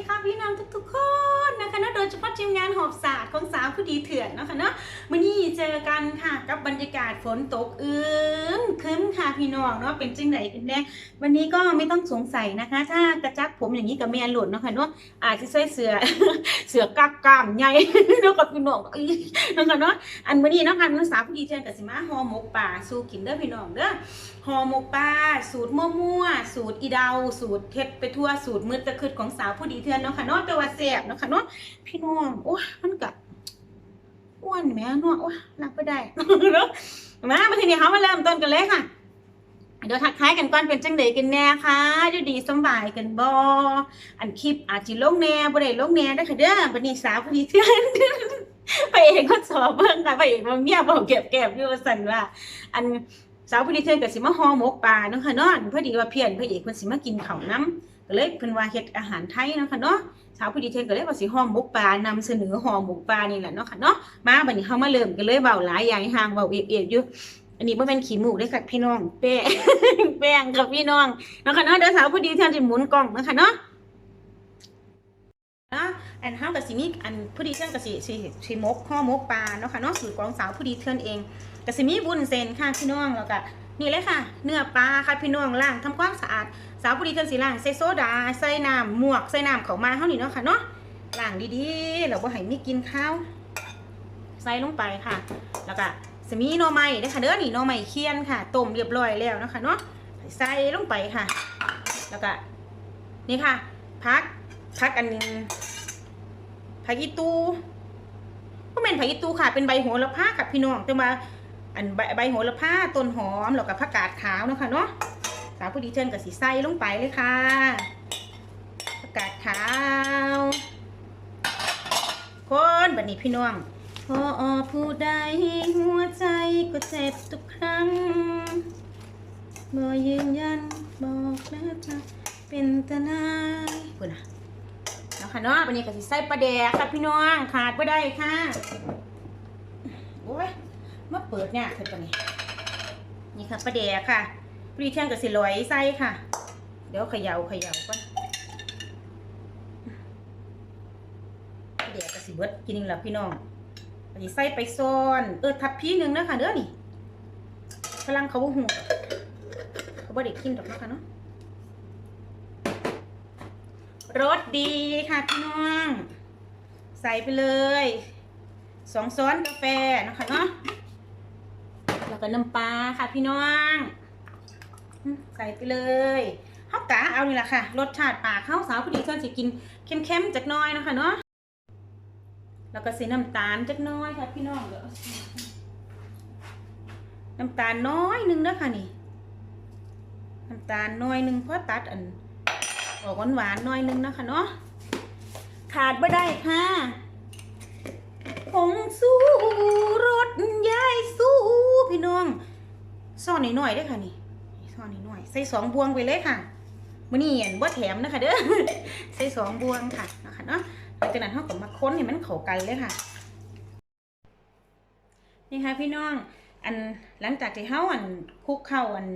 ดีค่ะพี่น้องทุกๆคนนะคะนะโดยเฉพาะทีมงานหอบศาสตร์ของสาวผู้ดีเถื่อนเนาะคะเนาะวันนี้เจอกันค่ะกับบรรยากาศฝนตกอึมครึ้มค่ะพี่น้องเนาะเป็นจังไหนกันแน่วันนี้ก็ไม่ต้องสงสัยนะคะ ถ้ากระจักผมอย่างนี้กับแมนหลุดเนาะค่ะเนาะอาจจะใส่เสือเสือกักกล้ามใหญ่เนาะกับพี่น้องเนาะค่ะเนาะอันวันนี้เนาะค่ะน้องสาวผู้ดีเถื่อนกับสิมาห่อหมกป่าสู้กินเด้อพี่น้องเด้อห่อหมกปลาสูตรมั่วๆสูตรอีเดาสูตรเท็ดไปทั่วสูตรมืดตะคืดของสาวผู้ดีเทือนเนาะค่ะเนาะแต่ว่าแซ่บเนาะค่ะเนาะพี่น้องโอ้ยมันกะอ้วนแหม่เนาะโอ้ยรับไม่ได้เนาะมามาทีนี้เขามาเริ่มต้นกันเลยค่ะเดี๋ยวทักทายกันก่อนเป็นจังเดกันแน่ค่ะอยู่ดีสบายกันบ่อันคลิปอาจจะลงแน่บ่ได้ลงแน่ได้ค่ะเด้อบัดนี้สาวผู้ดีเทือนไปเองก็สอบเบิ่งค่ะไปเองว่าเมียบอกเก็บๆอยู่ว่าซั่นว่า อันสาวผู้ดีเทือนกับสิมาห่อหมกปลาเนาะค่ะเนาะพอดีว่าเพี้ยนพอกเพิ่นสิมากินข้าวน้ำ ก็เลยเพิ่นว่าเฮ็ดอาหารไทยเนาะค่ะเนาะสาวผู้ดีเทนก็เลยว่าสิห่อหมกปลานำเสนอห่อหมกปลานี่แหละเนาะค่ะเนาะมาบัดนี้เฮามาเริ่มกันเลยเว้าหลายอย่างห่างเว้าเอียดๆอยู่อันนี้บ่แม่นขี้มูกเด้ค่ะพี่น้องแป้งแป้งกับพี่น้องเนาะค่ะเนาะเดี๋ยวสาวผู้ดีเทนสิหมุนกล้องเนาะค่ะเนาะนะอันเฮาก็สิมีอันผู้ดีเทือนก็สิสิสิหมกห่อหมกปลาเนาะค่ะเนาะสูตรของสาวผู้ดีเทือนเองก็สิมีบุญเซนค่ะพี่น้องแล้วก็นี่เลยค่ะ เนื้อปลาค่ะพี่น้องล้างทำความสะอาด สาวผู้ดีเทินสีล้างใส่โซดา ใส่น้ำหมวก ใส่น้ำเขามาเท่านี้เนาะค่ะเนาะล้างดีๆแล้วบ่ให้มีกินข้าว ใส่ลงไปค่ะ แล้วก็สมีนอไม้เด้ค่ะเด้อนี่นอไม้เคี่ยนค่ะ ต้มเรียบร้อยแล้วนะคะเนาะ ใส่ลงไปค่ะ แล้วก็นี่ค่ะ พัก พักอันนึงผักอีตูก็เป็นผักอีตูค่ะ เป็นใบโหระพากับพี่น้องแต่มาอันใบใบโหระพาต้นหอมแล้วก็ผักกาดขาวนะคะเนาะ สาวผู้ดีเชิญกับสีไส้ลงไปเลยค่ะผักกาดขาว คนบัดนี้พี่น้องพออผู้ใดหัวใจก็เจ็บทุกครั้งบ่ยืนยันบอกแล้วจะเป็นตนายพูดนะเนาะค่ะเนาะวันนี้ก็สิใส่ปลาแดกค่ะพี่น้องขาดไม่ได้ค่ะโอ้ยมาเปิดเนี่ยคือตัวนี้นี่ค่ะปลาแดกค่ะ รีเทียงกับสิลอยใส่ค่ะ เดี๋ยวเขย่าเขย่าก่อนปลาแดกกับสิเบิดกินนึงแล้วพี่น้องอันนี้ใส่ไปซ้อน เออทับพี่หนึ่งนะคะเด้อนี่พลังเขาบ่หูเขาบ่ได้กินดอกนะคะเนาะรสดีค่ะพี่น้อง ใส่ไปเลยสองซ้อนกาแฟนะคะเนาะแล้วก็น้ำปลาค่ะพี่น้อง ใส่ไปเลยข้าวกะเอานี่แหละค่ะ รสชาติปลาข้าวสาวพอดีเธอจะกินเข้มๆจักน้อยนะคะเนาะแล้วก็ใส่น้ำตาลจักน้อยค่ะพี่น้องเดี๋ยวเอน้ำตาลน้อยหนึงนะคะนี่น้ำตาลน้อยหนึงเพราะตัดอันออกหวานๆน่อยนึงนะคะเนาะขาดไม่ได้ค่ะผงสู้รสยายสู้พี่น้องซ่อนหน่อยๆได้ค่ะนี่่อนหน่อย ใส่สองบวงไปเลยค่ะมื่อนี้เห็นว่าแถมนะคะเด้อใส่สองบวงค่ะนะคะเนาะหลังจากนั้นเราก็มาค้นให้มันเข้ากันเลยค่ะนี่ค่ะพี่น้องอันหลังจากที่เฮาอันคุกเข้าอัน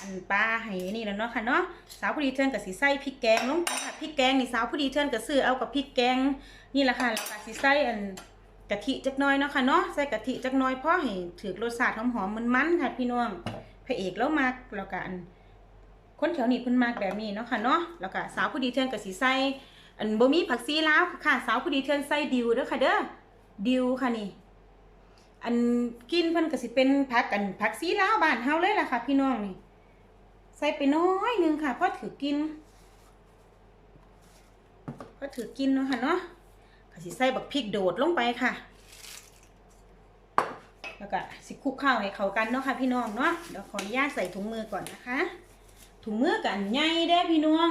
อันปลาให้นี่แล้วเนาะค่ะเนาะสาวผู้ดีเทิร์นกับสีไส้พริกแกงลงไปค่ะพริกแกงนี่สาวผู้ดีเทิร์นกับซื้อเอากับพริกแกงนี่แหละค่ะแล้วก็สีไส้อันกะทิจักหน้อยเนาะค่ะเนาะใส่กะทิจักหน้อยเพราะให้ถือรสชาติหอมๆมันๆค่ะพี่น้อง พระเอกแล้วมากแล้วกันคนแถวนี้เพิ่นมากแบบนี้เนาะค่ะเนาะแล้วก็สาวผู้ดีเทิร์นกับสีไส้อันบ่มีผักซีลาวค่ะ สาวผู้ดีเทิร์นใส่ดิวเด้อค่ะเด้อดิวค่ะนี่ อันกินเพิ่นก็สิเป็นผักอันผักซีลาวบ้านเฮาเลยล่ะค่ะ พี่น้องนี่ใส่ไปน้อยนึงค่ะเพราะถือกินเพราะถือกินเนาะค่ะเนาะก็สิใส่บักพริกโดดลงไปค่ะ แล้วก็สิคลุกข้าวให้เข้ากันเนาะค่ะพี่น้องเนาะเดี๋ยวขออนุญาตใส่ถุงมือก่อนนะคะ ถุงมือกันใหญ่เด้พี่น้อง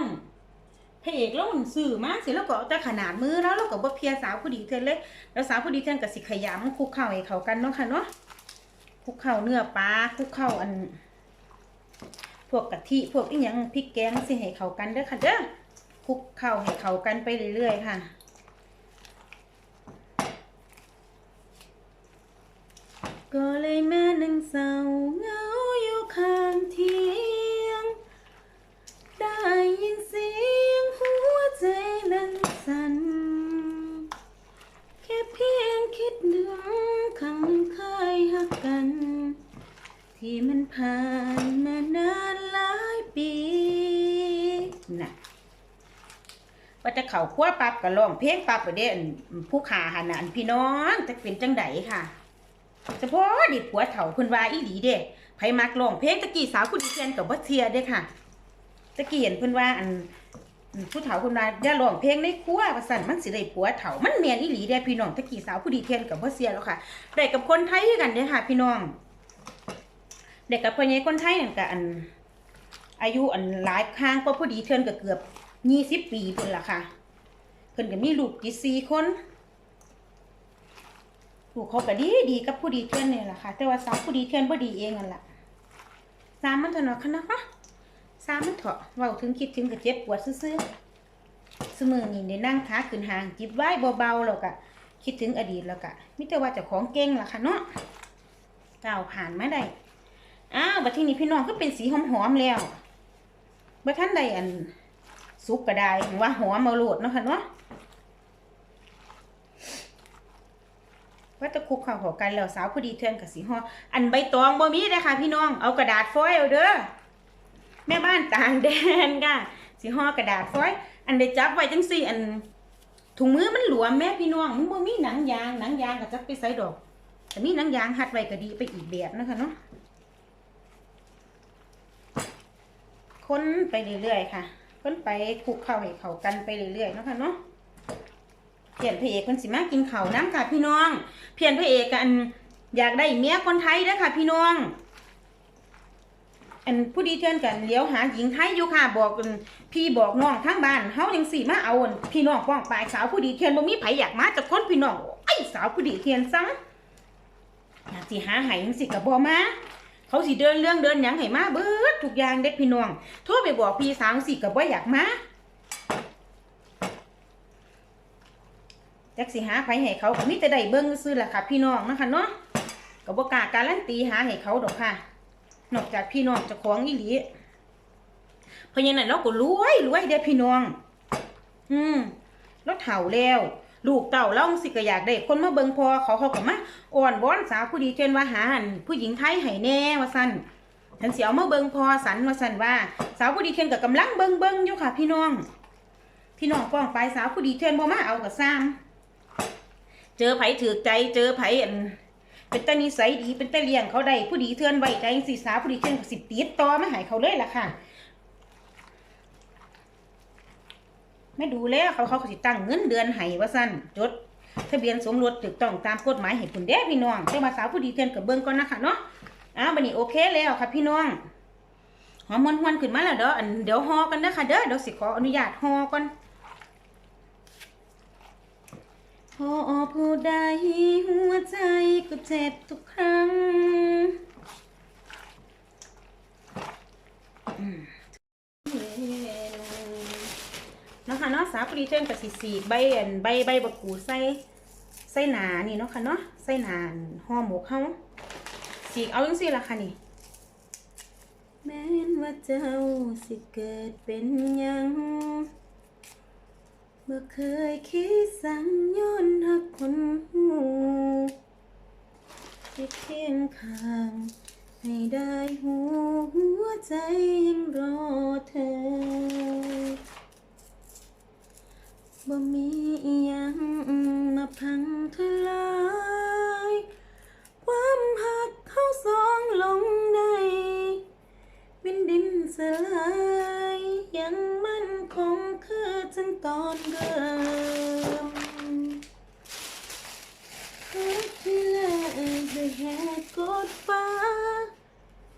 พระเอกแล้วมันสื่อมากสิแล้วก็แต่ขนาดมือแล้วแล้วก็บ่เพียสาวผู้ดีเทนเลยแล้วสาวผู้ดีเทนก็สิขยำคลุกข้าวให้เขากันเนาะค่ะเนาะคลุกข้าวเนื้อปลาคลุกข้าวอัน พวกกะทิพวกอีหยังพริกแกงสิให้เขากันเด้อค่ะเด้อคลุกเข้าให้เขากันไปเรื่อยๆค่ะ ก็เลยแม่นั่งเศร้าเหงาอยู่ข้างเทียง ได้ยินเสียงหัวใจนั้นสั่นแค่เพียงคิดถึงครั้งเคยหักกัน ที่มันผ่านมานานหลายปีน่ะว่าจะเข่าขั้วปับกับร้องเพลงปับไปเด็นผู้ขาหันอันพี่น้องจะเป็นจังไดค่ะ เฉพาะดิผัวเฒ่าเพิ่นว่าอีหลีเด้ไผมักร้องเพลงตะกี้สาวผู้ดีเทียนกับบ่เทียเด้ค่ะตะกี้เห็นเพิ่นว่าอันผู้เฒ่าเพิ่นว่าอย่าร้องเพลงในครัวว่าซั่นมันสิได้ผัวเฒ่ามันแม่นอีหลีเด้พี่น้องตะกี้สาวผู้ดีเทียนกับบ่เสียแล้วค่ะได้กับคนไทยกันเด้ค่ะ พี่น้องได้กับพ่อใหญ่คนไทยนั่นก็อัน อายุอันหลายข้างก็ผู้ดีเทือนก็เกือบยี่สิบปีเพิ่นล่ะค่ะเพิ่นก็มีลูกกี่สี่คน ลูกเขาก็ดีดีกับผู้ดีเทือนนี่แหละค่ะ แต่ว่าสาวผู้ดีเทือนบ่ดีเองนั่นล่ะสามมันเถอะเนาะคะเนาะสามมันเถอะเว้าถึงคิดถึงก็เจ็บปวดซื่อๆสมือนี่ได้นั่งขาขึ้นหางจิบไว้เบาๆแล้วก็คิดถึงอดีตแล้วก็มิแต่ว่าเจ้าของเก่งล่ะค่ะเนาะก้าวผ่านมาได้อ้าวบัดทีนี้พี่น้องก็เป็นสีหอมๆแล้วบัดท่านใดอันสุกก็ได้ว่าหอมมาโหลดเนาะค่ะเนาะะคุกข้าวเขอกันแล้วสาวพอดีเทือนกับสีหออันใบตองบ่มีเลยค่ะพี่น้องเอากระดาษฟอยล์เอาเด้อแม่บ้านต่างแดนค่ะสีห่อกระดาษฟอยล์อันได้จับไว้จังสี่ อันถุงมือมันหลวมแม่พี่น้องมันบ่มีหนังยางหนังยางก็จักไปใส่ดอกแต่มีหนังยางหัดไว้ก็ดีไปอีกแบบนะคะเนาะค้นไปเรื่อยๆค่ะค้นไปคลุกเข้าให้เขากันไปเรื่อยๆนะคะเนาะ พียนพระเอกคนสิมากินเขาน้ำค่ะพี่น้อง เพียนพระเอกกันอยากได้เมียคนไทยเด้อค่ะ พี่น้อง อันผู้ดีเทือนกันเลี้ยวหาหญิงไทยอยู่ค่ะบอกพี่บอกน้องทั้งบ้านเฮาจังสี่มาเอาพี่น้องป้องปลายสาวผู้ดีเทียนบ่มีไผอยากมาจากคนพี่น้องไอ้สาวผู้ดีเทียนซังอยากสิหาให้จังสิก็บ่มาเขาสิเดินเรื่องเดินหยังให้มาเบิดทุกอย่างเด็กพี่น้องโทรไปบอกพี่สาวสิกับว่าอยากมา จักสิหาไผให้เขาก็มีแต่ได้เบิ่งซื่อแหละค่ะ พี่น้องนะคะเนาะก็บ่กล้าการันตีหาให้เขาดอกค่ะ นอกจากพี่น้องจะของอีหลีเพราะฉะนั้นเราก็รวยรวยเด้อพี่น้อง อืมเราเฒ่าแล้ว ลูกเต่าเล่าสิก็อยากได้คนมาเบิงพอเขาเขาก็มาอ่อนวอนสาวผู้ดีเช่นว่าหาหันผู้หญิงไทยให้แน่ว่าสั่นฉันเสียวมาเบิงพอสันว่าสันว่า สาวผู้ดีเทียนกับกำลังเบิงเบิงอยู่ค่ะ พี่น้อง พี่น้องป้องไปสาวผู้ดีเทียนบ่มาเอากับซ้ำ เจอไผถือใจเจอไผอันเป็นตานิสัยดีเป็นตาเลี้ยงเขาได้ผู้ดีเทือนไว้ใจสิสาวผู้ดีเทียนสิติดต่อไม่หายเขาเลยล่ะค่ะไม่ดูแล้วเขาเขาก็สิตั้งเงินเดือนให้ว่าสั้นจดทะเบียนสมรสถูกต้องตามกฎหมายให้คุณเด้พี่น้องแต่ว่าสาวผู้ดีเทียนกับเบิ้งก่อนนะคะเนาะอ้าวบันนี้โอเคแล้วค่ะพี่น้องหอมมวนหวนๆขึ้นมาแล้วเด้ออันเดี๋ยวหอกันนะคะเด้อเดี๋ยวสิขออนุญาตหอก่อน พอผู้ใดหัวใจก็เจ็บทุกครั้ง เนาะค่ะเนาะสาปรีเทินกับสีสีใบอันใบใบบักกูใส่ใส่หนานี่เนาะค่ะเนาะใส่หนาห่อหมกเขาสีเอาจังซี่ละค่ะนี่แม้นว่าเจ้าสิเกิดเป็นยัง เมื่อเคยคิดสั่งย้อนหักคนหูที่เคียงข้างให้ได้หูหัวใจยังรอเธอบ่มีอิหยังมาพังทลาย ความหักเขาสองลงได้ เป็นดินสลายยังมั่นคงคือจังตอนเริ่มรักที่แลด้วยเหตุกดฟ้า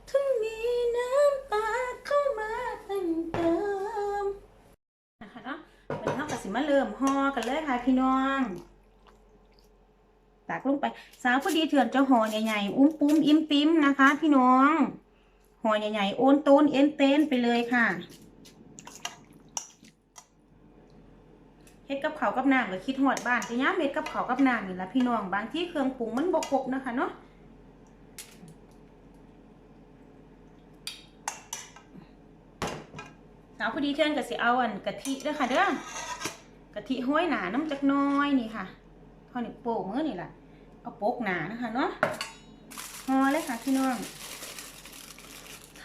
ถึงมีน้ำตาเข้ามาเติมเติมนะคะเนาะเป็นเท่ากับสิมาเริ่มห่อกันเลยค่ะพี่น้องตักลงไป สาวพอดีเถื่อนจะห่อใหญ่ๆ อุ้มปุ้มอิ่มปิ้มนะคะ พี่น้อง ห่อใหญ่ๆโอนโตนเอ็นเตนไปเลยค่ะเฮ็ดกับเขาวกับน้ำก็คิดหอดบ้านแต่ย้ำเฮ็ดกับเขาวกับน้ำนี่ละพี่น้องบางที่เครื่องปรุงมันบกครบนะคะเนาะสาวพอดีเทือนก็สิเอาอันกะทิเด้อค่ะเด้อกะทิห้อยหนาน้ำจักน้อยนี่ค่ะเท่านี้โป่งมือนี่แหละเอาโปกหนานะคะเนาะห่อเลยค่ะพี่น้อง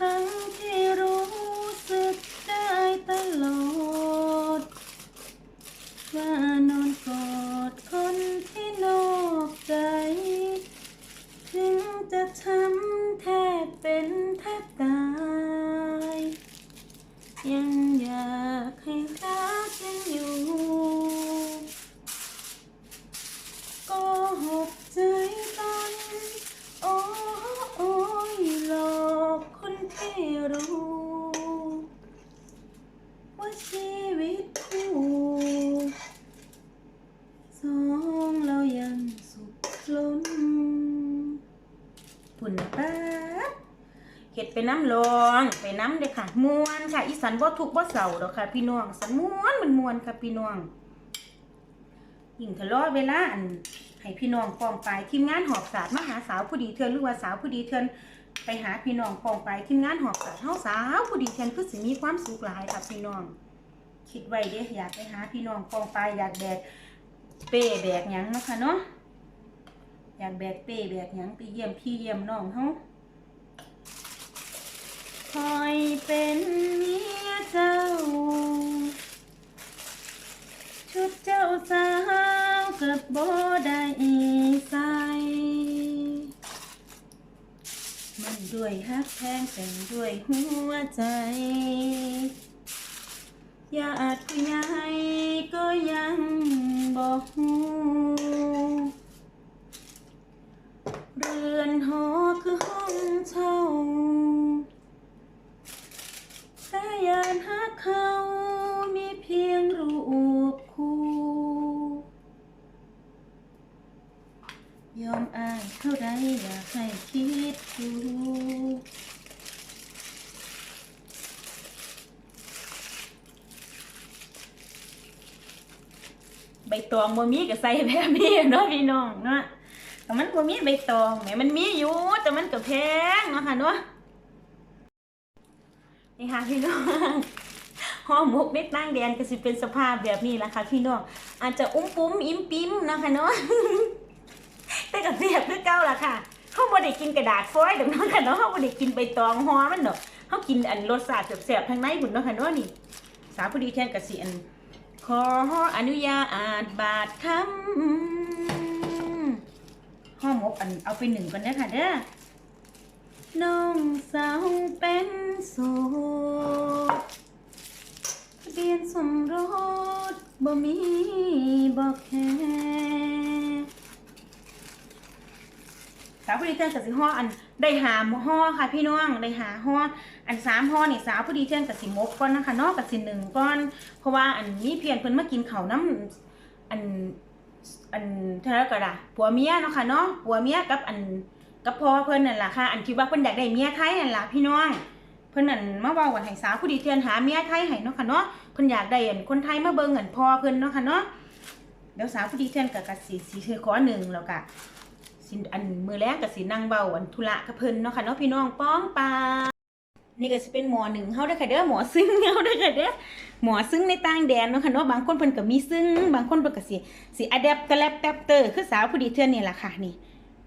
ทั้งที่รู้สึกได้ตลอดว่านอนกอด ผุนป๊บเห็ดไปน้ำลองไปน้ำเลยค่ะมวนค่ะ อีสันบ่ทุกบ่เศร้าดอกค่ะ พี่น้องสันมวนมันมวนค่ะพี่น้องยิ่งทะเลาะเวลาอันให้พี่น้องปองไปทีมงานหอบศาสตร์มาหาสาวผู้ดีเทือนหรือว่าสาวผู้ดีเทือนไปหาพี่น้องปองไปทีมงานหอบศาสตร์เฮาสาวผู้ดีเทือนคือสิมีความสุขหลายค่ะพี่น้อง คิดไว้เด้อยากไปหาพี่น้องปองไปอยากแบกเป้แบกหยังนะคะเนาะ แบกเป้แบกหยังไปเยี่ยมพี่เยี่ยมน้องเฮาคอยเป็นเมียเจ้า ชุดเจ้าสาวเกับบ่ได้ใส่มันด้วยฮักแพงแต่งด้วยหัวใจญาติผู้ใหญ่ก็ยังบอกหู รือนหอคือห้องเช่าแต่ยานหักเขามีเพียงรูปคู่ยอมอายเท่าใดอยากให้คิดดูใบตองบ่มีก็ใส่แบบนี้เนาะพี่น้องเนาะ แต่มันบ่มีใบตองแหมมันมีอยู่แต่มันก็แพงเนาะค่ะเนาะนี่ค่ะพี่น้องห่อหมกเม็ดนางแดงก็สิเป็นสภาพแบบนี้แหละค่ะพี่น้องอาจจะอุ้มปุ้มอิ่มปิ้มเนาะค่ะเนาะแต่ก็เสียบคือเก่าล่ะค่ะเฮาบ่ได้กินกระดาษฟอยล์ดอกเนาะค่ะเนาะเฮาบ่ได้กินใบตองห่อมันดอกเฮากินอันรสชาติแซ่บๆทางในพุ่นเนาะค่ะเนาะนี่ สาวผู้ดีแทนก็สิอันขออนุญาตบาทคำ ห้อหมกอันเอาไปหนึ่งก่อนนะค่ะเด้อน้องสาวเป็นโสดเบียนสมรสบ่มีบอกแค่สาวผู้ดีเทือนกับสิห่ออันได้หาห่อค่ะพี่น้องได้หาห่ออันสามห่อนี่สาวผู้ดีเทือนกับสิมกก่อนนะคะนอกกับสิหนึ่งก่อน เพราะว่าอันนี้เพียนเพิ่นมากินเขาน้ำอัน อันเท่าไหรก็ล่ะผัวเมียเนาะค่ะเนาะผัวเมียกับอันกับพ่อเพิ่นนั่นล่ะค่ะ อันคิดว่าเพิ่นอยากได้เมียไทยนั่นล่ะพี่น้อง เพิ่นนั่นมาเว้ากันให้สาวผู้ดีเทือนหาเมียไทยให้เนาะค่ะเนาะเพิ่นอยากได้อันคนไทยมาเบิ่งอันพ่อเพิ่นเนาะค่ะเนาะเดี๋ยวสาวผู้ดีเทือนก็ก็สิสิคือขอหนึ่งแล้วก็สิอันมือแรกก็สินั่งเว้าอันธุระกับเพิ่นเนาะค่ะเนาะพี่น้องป้องปา นี่ก็จะเป็นหมอหนึ่งเฮาได้ค่ะเด้อหมอซึ่งเฮาได้ค่ะเด้อหมอซึ่งในต่างแดนเนาะค่ะเนาะบางคนเพิ่นก็มีซึ่งบางคนเพิ่นก็สิสิอะแดปตะแลปแปปเตอร์คือสาวผู้ดีเทื่อนนี่ล่ะค่ะนี่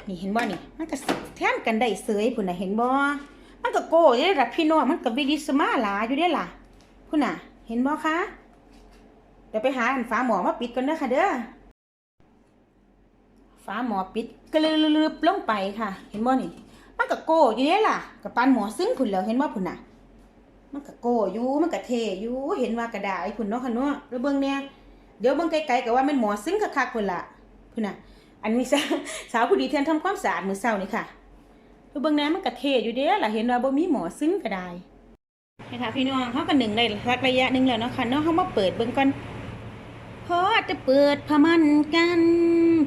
นี่เห็นบ่นี่ มันก็แทนกันได้เสยพุ่นน่ะเห็นบ่มันก็โก้อยู่เด้ล่ะพี่น้องมันก็วิริสมาหลาอยู่เด้ล่ะพุ่นน่ะ เห็นบ่คะเดี๋ยวไปหาอันฝาหมอมาปิดก่อนเด้อค่ะเด้อฝาหมอปิดกระลืบลงไปค่ะ เห็นบ่นี่ มันก็โก้อยู่เด้ล่ะกับปานหมอซึ้งพุ่นแล้วเห็นว่าพุ่นน่ะ มันก็โก้อยู่มันก็เทอยู่เห็นว่ากระดาษไอ้พุ่นเนาะค่ะเนาะแล้วเบิ่งแหน่เดี๋ยวเบิ่งไกลๆก็ว่ามันหมอซึ้งคักๆพุ่นล่ะพุ่นน่ะ อันนี้สาวสาวผู้ดีเทียนทำความสะอาดมือเช้านี่ค่ะแล้วเบิ่งแหน่มันก็เทอยู่เด้ล่ะเห็นว่าบ่มีหมอซึ้งก็ได้นี่ค่ะพี่น้องเฮาก็หนึ่งได้สักระยะหนึ่งแล้วเนาะค่ะเนาะเฮามาเปิดเบิ่งก่อนพอจะเปิดพามันกัน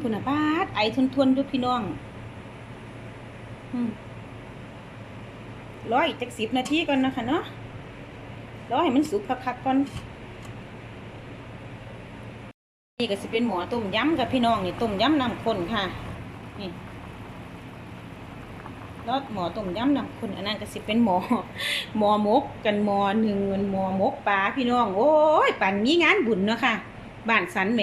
พุ่นน่ะบาไอทวนๆอยู่พี่น้อง รออีกจักสิบนาทีก่อนนะคะเนาะรอให้มันสุกคักๆก่อน นี่ก็สิเป็นหมอต้มยำกับพี่น้องนี่ต้มยำน้ำข้นค่ะ นี่แล้วหมอต้มยำน้ำข้นอันนั้นก็สิเป็นหมอหมอมกกันหมอหนึ่งหมอมกปลาพี่น้อง โอ้ยปั่นมีงานบุญเนาะค่ะบ้านสันแหม